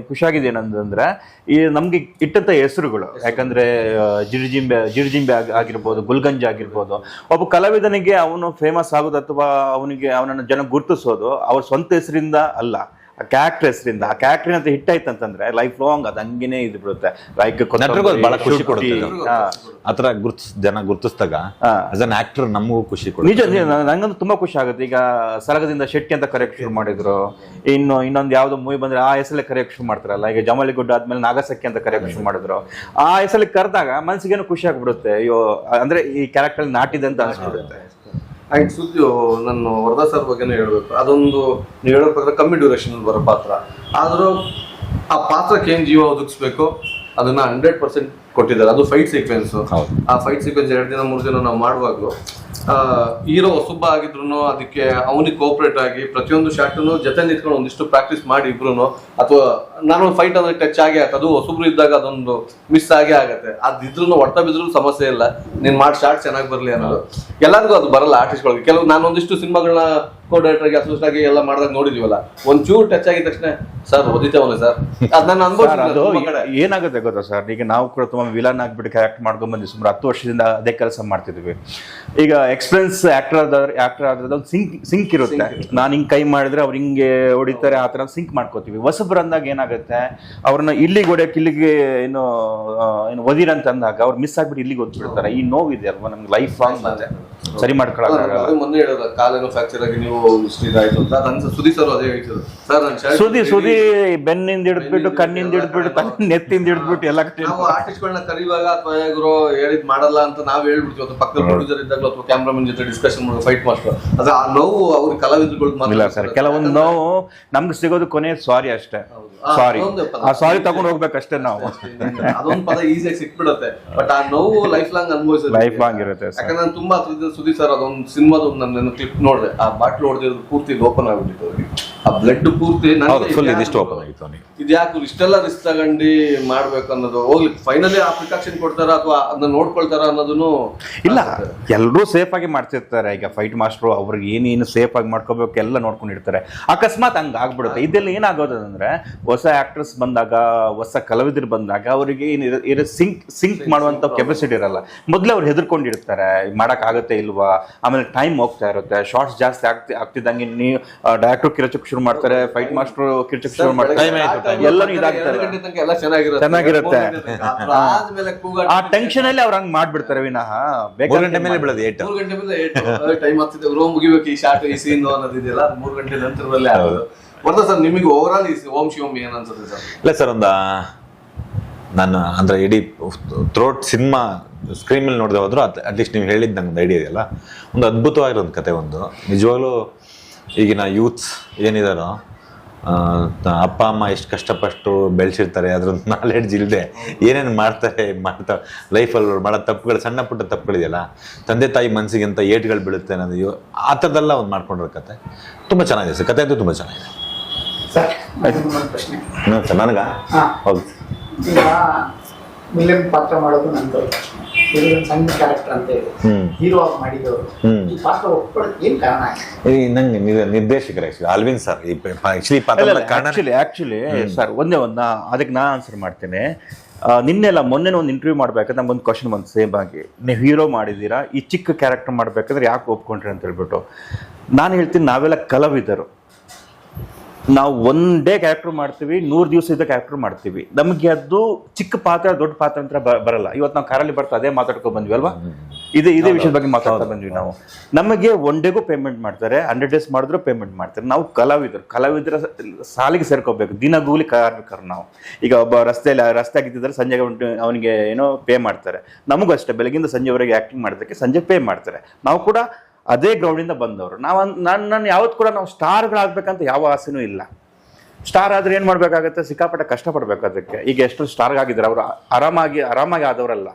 ಖುಷಿಯಾಗಿದೆ ಏನಂತಂದ್ರೆ ಈ ನಮ್ಗೆ ಇಟ್ಟಂತ ಹೆಸರುಗಳು ಯಾಕಂದ್ರೆ ಆ, ಜಿರ್ಜಿಂಬೆ ಜಿರ್ಜಿಂಬೆ ಆಗ್- ಆಗಿರ್ಬೋದು ಗುಲ್ಗಂಜ್ ಆಗಿರ್ಬೋದು. ಒಬ್ಬ ಕಲಾವಿದನಿಗೆ ಅವನು ಫೇಮಸ್ ಆಗೋದು ಅಥವಾ ಅವನಿಗೆ ಅವನನ್ನು ಜನ ಗುರುತಿಸೋದು ಅವ್ರ ಸ್ವಂತ ಹೆಸರಿಂದ ಅಲ್ಲ. ಆ ಕ್ಯಾರೆಕ್ಟರ್ ಹೆಸರಿಂದ ಆ ಕ್ಯಾರೆಕ್ಟರ್ ಅಂತ ಹಿಟ್ ಆಯ್ತು ಅಂತಂದ್ರೆ ಲೈಫ್ ಲಾಂಗ್ ಅದು ಹಂಗೇನೆ ಇದು ಬಿಡುತ್ತೆ. ಲೈಕ್ ನಟ್ರಿಗೂ ಅದು ಬಹಳ ಖುಷಿ ಕೊಡುತ್ತೆ. ಆತರ ಗುರ್ತಿಸ್ ಜನ ಗುರುತಿಸಿದಾಗ ಹಾ. ಆಸ್ ಅನ್ ಆಕ್ಟರ್ ನಮಗೂ ಖುಷಿ ಕೊಡುತ್ತೆ. ನಿಜ ನಿಜ, ನ- ನಂಗಂತೂ ತುಂಬಾ ಖುಷಿ ಆಗುತ್ತೆ. ಈಗ ಸರಗದಿಂದ ಶೆಟ್ಟಿ ಅಂತ ಕರೆಕ್ಟ್ ಶುರು ಮಾಡಿದ್ರು. ಇನ್ನು ಇನ್ನೊಂದು ಯಾವ್ದೋ ಮೂವಿ ಬಂದ್ರೆ ಆ ಹೆಸರಲ್ಲಿ ಕರೆಕ್ಟ್ ಶುರು ಮಾಡ್ತಾರಲ್ಲ. ಈಗ ಜಮಾಲಿ ಗುಡ್ಡ ಆದ್ಮೇಲೆ ನಾಗಸಕ್ಕಿ ಅಂತ ಕರೆಕ್ಟ್ ಶುರು ಮಾಡಿದ್ರು. ಆ ಹೆಸರಲ್ಲಿ ಕರೆದಾಗ ಮನ್ಸಿಗೇನು ಖುಷಿ ಆಗ್ಬಿಡುತ್ತೆ. ಅಯ್ಯೋ ಅಂದ್ರೆ ಈ ಕ್ಯಾರೆಕ್ಟರ್ ನಾಟಿದೆ ಅಂತ ಅನ್ಸ್ಬಿಡುತ್ತೆ. ಆಯ್ತು ಸುದ್ದಿ ನಾನು ವರದಾ ಸರ್ ಬಗ್ಗೆನೇ ಹೇಳಬೇಕು. ಅದೊಂದು ನೀವು ಹೇಳೋ ಪ್ರಕಾರ ಕಮ್ಮಿ ಡ್ಯೂರೇಷನ್ ಬರೋ ಪಾತ್ರ. ಆದರೂ ಆ ಪಾತ್ರಕ್ಕೆ ಏನು ಜೀವ ಒದಗಿಸ್ಬೇಕು? ಅದನ್ನ ಹಂಡ್ರೆಡ್ ಪರ್ಸೆಂಟ್ ಕೊಟ್ಟಿದ್ದಾರೆ. ಅದು ಫೈಟ್ ಸೀಕ್ವೆನ್ಸ್. ಆ ಫೈಟ್ ಸೀಕ್ವೆನ್ಸ್ ಎರಡು ದಿನ ಮೂರು ದಿನ ನಾವು ಮಾಡುವಾಗಲೂ ಹೀರೋ ಸುಬ್ಬ ಆಗಿದ್ರು ಅದಕ್ಕೆ ಅವನಿಗೆ ಕೋಪರೇಟ್ ಆಗಿ ಪ್ರತಿಯೊಂದು ಶಾಟ್ನು ಜೊತೆ ನಿಂತ್ಕೊಂಡು ಒಂದಿಷ್ಟು ಪ್ರಾಕ್ಟೀಸ್ ಮಾಡಿ ಇಬ್ರು ಅಥವಾ ನಾನು ಫೈಟ್ ಅಂದ್ರೆ ಟಚ್ ಆಗಿ ಆಗುತ್ತೆ. ಅದು ಹೊಸಬ್ರು ಇದ್ದಾಗ ಅದೊಂದು ಮಿಸ್ ಆಗೇ ಆಗತ್ತೆ. ಅದಿದ್ರು ಹೊಡ್ತಾ ಬಿದ್ರು ಸಮಸ್ಯೆ ಇಲ್ಲ. ನೀನ್ ಮಾಡಿ ಶಾರ್ಟ್ ಚೆನ್ನಾಗಿ ಬರಲಿ ಅನ್ನೋದು. ಎಲ್ಲರಿಗೂ ಅದು ಬರಲ್ಲ ಆರ್ಟಿಸ್ಟ್ಗಳಿಗೆ ಕೆಲವು ನಾನು ಒಂದಿಷ್ಟು ಸಿನಿಮಾಗಳನ್ನ ಕೋ ಡೈರೆಕ್ಟರ್ಗೆ ಅಸೋಸಿಯೇಟ್ ಆಗಿ ಎಲ್ಲ ಮಾಡಿದಾಗ ನೋಡಿದೀವಲ್ಲ. ಒಂಚೂರು ಟಚ್ ಆಗಿದ ತಕ್ಷಣ ಸರ್ ಓದಿತೇವಲ್ಲ ಸರ್? ಅದ್ ನಾನು ಸರ್, ಅದು ಅನ್ಬೋದು ಕಡೆ. ಏನಾಗುತ್ತೆ ಗೊತ್ತಾ ಸರ್? ಈಗ ನಾವು ಕೂಡ ತುಂಬಾ ವಿಲನ್ ಆಗ್ಬಿಟ್ಟು ಕ್ಯಾರೆಕ್ಟ್ ಮಾಡ್ಕೊಂಡ್ ಬಂದ್ವಿ. ಸುಮಾರು ಹತ್ತು ವರ್ಷದಿಂದ ಅದೇ ಕೆಲಸ ಮಾಡ್ತಿದ್ವಿ. ಈಗ ಎಕ್ಸ್ಪೀರಿಯನ್ಸ್ ಆಕ್ಟರ್ ಆದ್ರೆ ಆಕ್ಟರ್ ಆದ್ರೆ ಸಿಂಕ್ ಸಿಂಕ್ ಇರುತ್ತೆ. ನಾನು ಹಿಂಗೆ ಕೈ ಮಾಡಿದ್ರೆ ಅವ್ರು ಹಿಂಗೆ ಹೊಡಿತಾರೆ ಆ ತರ ಸಿಂಕ್ ಮಾಡ್ಕೋತೀವಿ. ಹೊಸಬ್ರು ಅಂದಾಗ ಏನಾಗುತ್ತೆ? ಅವ್ರನ್ನ ಇಲ್ಲಿಗೆ ಹೊಡಿಯಕ್ಕೆ ಇಲ್ಲಿಗೆ ಏನು ಏನು ಒದಿರಂತ ಅಂದಾಗ ಅವ್ರು ಮಿಸ್ ಆಗ್ಬಿಟ್ಟು ಇಲ್ಲಿಗೆ ಓದ್ಬಿಡ್ತಾರೆ ಈ ನೋವಿದೆ ಅಲ್ವಾ? ನಮ್ಗೆ ಲೈಫ್ ಲಾಂಗ್ ಮತ್ತೆ. ಸರಿ ಮೊನ್ನೆ ಹೇಳಿದ ಕಾಲೇನೋ ಫ್ರಾಕ್ಚರ್ ಆಗಿ ನೀವು ಇದಾಯ್ತು ಅಂತ. ನನ್ ಸುದಿ ಸರ್ ಅದೇ ಹೇಳ್ತಿದ್ರು. ಸರ್ ನನ್ನ ಸುದಿ ಸುದಿ ಇಡೀ- ಬೆನ್ನಿಂದ ಹಿಡಿದ್ಬಿಟ್ಟು ಕಣ್ಣಿಂದ ಹಿಡಿದ್ಬಿಟ್ಟು ತಲೆ ನೆತ್ತಿಂದ ಹಿಡಿದ್ಬಿಟ್ಟು ಎಲ್ಲ ಕಡೆ ನಾವು ಆರ್ಟಿಸ್ಟ್ಗಳನ್ನ ಕರಿವಾಗ ಅಥವಾ ಗುರು ಹೇಳಿದ್ ಮಾಡಲ್ಲ ಅಂತ ನಾವ್ ಹೇಳ್ಬಿಡ್ತೀವಿ. ಅಥವಾ ಪಕ್ಕದ ಪ್ರೊಡ್ಯೂಸರ್ ಇದ್ದಾಗಲೂ ಅಥವಾ ಕ್ಯಾಮ್ರಾಮನ್ ಜೊತೆ ಡಿಸ್ಕಷನ್ ಮಾಡೋ ಫೈಟ್ ಮಾಸ್ಟರ್ ಅದು ಆ ನೋವು ಅವ್ರ ಕಲಾವಿದರುಗಳು ಇಲ್ಲ ಸರ್ ಕೆಲವೊಂದು ನೋವು ನಮ್ಗೆ ಸಿಗೋದು ಕೊನೆ ಸಾರಿ ಅಷ್ಟೇ. ಸಾರಿ ಆ ಸಾರಿ ತಗೊಂಡು ಹೋಗ್ಬೇಕಷ್ಟೇ ನಾವು. ಅದೊಂದು ಪದ ಈಸಿಯಾಗಿ ಸಿಕ್ಬಿಡುತ್ತೆ. ಬಟ್ ಆ ನೋವು ಲೈಫ್ ಲಾಂಗ್ ಅನುಭವಿಸುತ್ತೆ ಲೈಫ್ ಲಾಂಗ್ ಇರುತ್ತೆ ಸರ್. ಯಾಕಂದ್ರೆ ನಾನು ತುಂಬಾ ಸುದಿ ಸರ್ ಅದೊಂದು ಸಿನಿಮಾದ ನನ್ನ ಕ್ಲಿಪ್ ನೋಡಿದೆ. ಆ ಬಾಟ್ಲು ಹೊಡೆದಿರೋದು ಪೂರ್ತಿ ಓಪನ್ ಆಗಿಬಿಟ್ಟಿತ್ತು ಅವ್ರಿಗೆ. ಆ ಬ್ಲಡ್ ಪೂರ್ತಿ ಫುಲ್ ಇದಿಷ್ಟು ಓಪನ್ ಆಗಿತ್ತು ಅವನಿಗೆ. ಇದ್ಯಾಕು ಇಷ್ಟೆಲ್ಲ ರಿಸ್ಕ್ ತಗೊಂಡು ಮಾಡ್ಬೇಕು ಅನ್ನೋದು ಹೋಗ್ಲಿ ಫೈನಲಿ ಆ ಪ್ರಿಕಾಕ್ಷನ್ ಕೊಡ್ತಾರ ಅಥವಾ ಅದನ್ನ ನೋಡ್ಕೊಳ್ತಾರ ಅನ್ನೋದನ್ನು ಇಲ್ಲ ಎಲ್ಲರೂ ಸೇಫ್ ಆಗಿ ಮಾಡ್ತಿರ್ತಾರೆ. ಈಗ ಫೈಟ್ ಮಾಸ್ಟ್ರು ಅವ್ರಿಗೆ ಏನೇನು ಸೇಫ್ ಆಗಿ ಮಾಡ್ಕೋಬೇಕು ಎಲ್ಲ ನೋಡ್ಕೊಂಡಿರ್ತಾರೆ ಅಕಸ್ಮಾತ್ ಹಂಗ ಆಗ್ಬಿಡುತ್ತೆ. ಇದೆಲ್ಲ ಏನಾಗೋದಂದ್ರೆ ಹೊಸ ಆಕ್ಟ್ರೆಸ್ ಬಂದಾಗ ಹೊಸ ಕಲಾವಿದರು ಬಂದಾಗ ಅವರಿಗೆ ಏನು ಸಿಂಕ್ ಸಿಂಕ್ ಮಾಡುವಂತ ಕೆಪಾಸಿಟಿ ಇರಲ್ಲ. ಮೊದಲೇ ಅವ್ರು ಹೆದರ್ಕೊಂಡಿರ್ತಾರೆ ಮಾಡಕ್ ಆಗತ್ತೆ ಇಲ್ವಾ? ಆಮೇಲೆ ಟೈಮ್ ಹೋಗ್ತಾ ಇರುತ್ತೆ. ಶಾರ್ಟ್ಸ್ ಜಾಸ್ತಿ ಆಗ್ತಿ ಆಗ್ತಿದ್ದಂಗೆ ನೀವು ಡೈರೆಕ್ಟರ್ ಕಿರಚಕ್ ಶುರು ಮಾಡ್ತಾರೆ ಫೈಟ್ ಮಾಸ್ಟರ್ ಕಿರ್ಚಕ್ ಶುರು ಮಾಡ್ತಾರೆ. Time ಆಯ್ತು, ಎಲ್ಲರೂ ಇದಾಗ್ತಾರೆ ಎರಡು ಗಂಟೆ ತನಕ ಎಲ್ಲ ಚೆನ್ನಾಗಿರುತ್ತೆ. ಆ ಟೆನ್ಷನ್ ಅಲ್ಲಿ ಅವ್ರು ಹಂಗ್ ಮಾಡ್ಬಿಡ್ತಾರೆ ವಿನಃ. ಗಂಟೆ ಮೇಲೆ ಬೀಳೋದು ಏಟು. ಮೂರು ಗಂಟೆ ಮೇಲೆ ಟೈಮ್ ಆಗ್ತಿದೆ. ರೋಮ್ ಮುಗಿಬೇಕು ಈ ಶಾರ್ಟ್ ಈ ಸೀನ್ ಅನ್ನೋದಿದೆಯಲ್ಲ ಮೂರು ಗಂಟೆ ನಂತರದಲ್ಲೇ ಆಗೋದು. ಬರ್ತಾ ಸರ್ ನಿಮಗೆ ಓವರ್ ಆಲ್ ಈ ಓಂ ಶಿವಂ ಏನ್ ಅನ್ಸುತ್ತೆ ಸರ್? ಇಲ್ಲ ಸರ್ ಒಂದ ನಾನು ಅಂದ್ರೆ ಇಡೀ ಥ್ರೋಟ್ ಸಿನಿಮಾ ಸ್ಕ್ರೀನ್ ಮೇಲೆ ನೋಡಿದೆ ಹೋದ್ರು ಅಟ್ಲೀಸ್ಟ್ ನೀವು ಹೇಳಿದ್ ನಂಗೆ ಒಂದು ಐಡಿಯಾ ಇದೆಯಲ್ಲ? ಒಂದು ಅದ್ಭುತವಾಗಿರೋ ಒಂದು ಕತೆ ಒಂದು. ನಿಜವಾಗ್ಲೂ ಈಗಿನ ಯೂತ್ಸ್ ಏನಿದಾರೋ ಅಪ್ಪ ಅಮ್ಮ ಎಷ್ಟು ಕಷ್ಟಪಟ್ಟು ಬೆಳೆಸಿರ್ತಾರೆ ಅದ್ರ ನಾಲೆಡ್ಜ್ ಇಲ್ಲದೆ ಏನೇನು ಮಾಡ್ತಾರೆ ಮಾಡ್ತಾ ಲೈಫಲ್ಲಿ ಮಾಡೋ ತಪ್ಪುಗಳು ಸಣ್ಣ ಪುಟ್ಟ ತಪ್ಪುಗಳಿದೆಯಲ್ಲ ತಂದೆ ತಾಯಿ ಮನಸ್ಸಿಗೆ ಅಂತ ಏಟ್ಗಳು ಬೀಳುತ್ತೆ ಅನ್ನೋದು ಆ ಥರದ್ದೆಲ್ಲ ಒಂದು ಮಾಡ್ಕೊಂಡಿರೋ ಕತೆ. ತುಂಬ ಚೆನ್ನಾಗಿದೆ ಸರ್ ಕತೆ ಅಂತೂ ತುಂಬ ಚೆನ್ನಾಗಿದೆ. ಸರ್ ನನಗ. ಹೌದು. ವಿಲನ್ ಪಾತ್ರ ಮಾಡೋದು ನಂದು. ಇದು ಒಂದು ಸಣ್ಣ ಕ್ಯಾರೆಕ್ಟರ್ ಅಂತ ಹೇಳಿ. ಹೀರೋ ಆಗಿ ಮಾಡಿದವರು. ಈ ಪಾತ್ರ ಒಪ್ಕೊಳ್ಳೋಕೆ ಏನ್ ಕಾರಣ ಆಗಿದೆ ಈ ನಂಗೆ ನಿರ್- ನಿರ್ದೇಶಕರು Alvin sir actually actually sir ಒಂದೇ ಒಂದನಾ ಅದಕ್ಕೆ ನಾ ಆನ್ಸರ್ ಮಾಡ್ತೇನೆ. ನಿನ್ನೆಲ್ಲ ಮೊನ್ನೆ ಒಂದು ಇಂಟರ್ವ್ಯೂ ಮಾಡ್ಬೇಕಾದ್ರೆ ನಮ್ಗೊಂದು ಕ್ವಶನ್ ಬಂತು ಸೇಮ್ ಆಗಿ. ನೀವು ಹೀರೋ ಮಾಡಿದ್ದೀರಾ? ಈ ಚಿಕ್ಕ ಕ್ಯಾರೆಕ್ಟರ್ ಮಾಡ್ಬೇಕಂದ್ರೆ ಯಾಕೆ ಒಪ್ಕೊಂಡ್ರಿ ಅಂತ ಹೇಳ್ಬಿಟ್ಟು. ನಾನು ಹೇಳ್ತೀನಿ ನಾವೆಲ್ಲ ಕಲಾವಿದರು. ನಾವು ಒನ್ ಡೇ ಕ್ಯಾರೆಕ್ಟರ್ ಮಾಡ್ತೀವಿ ನೂರು ದಿವಸ ಇದ್ದ ಕ್ಯಾರೆಕ್ಟರ್ ಮಾಡ್ತೀವಿ. ನಮಗೆ ಅದು ಚಿಕ್ಕ ಪಾತ್ರ ದೊಡ್ಡ ಪಾತ್ರ ಅಂತ ಬರಲ್ಲ. ಇವತ್ತು ನಾವು ಕಾರಲ್ಲಿ ಬರ್ತಾ ಅದೇ ಮಾತಾಡ್ಕೊಂಡು ಬಂದ್ವಿ ಅಲ್ವಾ? ಇದೇ ಇದೇ ವಿಷಯದ ಬಗ್ಗೆ ಮಾತಾಡ್ತಾ ಬಂದ್ವಿ ನಾವು. ನಮಗೆ ಒನ್ ಡೇಗೂ ಪೇಮೆಂಟ್ ಮಾಡ್ತಾರೆ ಹಂಡ್ರೆಡ್ ಡೇಸ್ ಮಾಡಿದ್ರು ಪೇಮೆಂಟ್ ಮಾಡ್ತಾರೆ. ನಾವು ಕಲಾವಿದರು. ಕಲಾವಿದರ ಸಾಲಿಗೆ ಸೇರ್ಕೋಬೇಕು. ದಿನಗೂಲಿ ಕಾರ್ಮಿಕರು ನಾವು. ಈಗ ಒಬ್ಬ ರಸ್ತೆಯಲ್ಲಿ ರಸ್ತೆ ಆಗಿದ್ದರೆ ಸಂಜೆಗೆ ಉಂಟು ಅವನಿಗೆ ಏನೋ ಪೇ ಮಾಡ್ತಾರೆ. ನಮಗೂ ಅಷ್ಟೇ. ಬೆಳಗಿಂದ ಸಂಜೆವರೆಗೆ ಆ್ಯಕ್ಟಿಂಗ್ ಮಾಡೋದಕ್ಕೆ ಸಂಜೆ ಪೇ ಮಾಡ್ತಾರೆ. ನಾವು ಕೂಡ ಅದೇ ಗ್ರೌಂಡಿಂದ ಬಂದವರು. ನಾವು ನಾನು ನಾನು ಯಾವತ್ತು ಕೂಡ ನಾವು ಸ್ಟಾರ್ಗಳಾಗಬೇಕಂತ ಯಾವ ಆಸೆನೂ ಇಲ್ಲ. ಸ್ಟಾರ್ ಆದ್ರೆ ಏನು ಮಾಡ್ಬೇಕಾಗತ್ತೆ? ಸಿಕ್ಕಾಪಟ್ಟೆ ಕಷ್ಟಪಡಬೇಕು ಅದಕ್ಕೆ. ಈಗ ಎಷ್ಟು ಸ್ಟಾರ್ ಆಗಿದ್ದಾರೆ ಅವರು ಆರಾಮಾಗಿ ಆರಾಮಾಗಿ ಆದವರಲ್ಲ.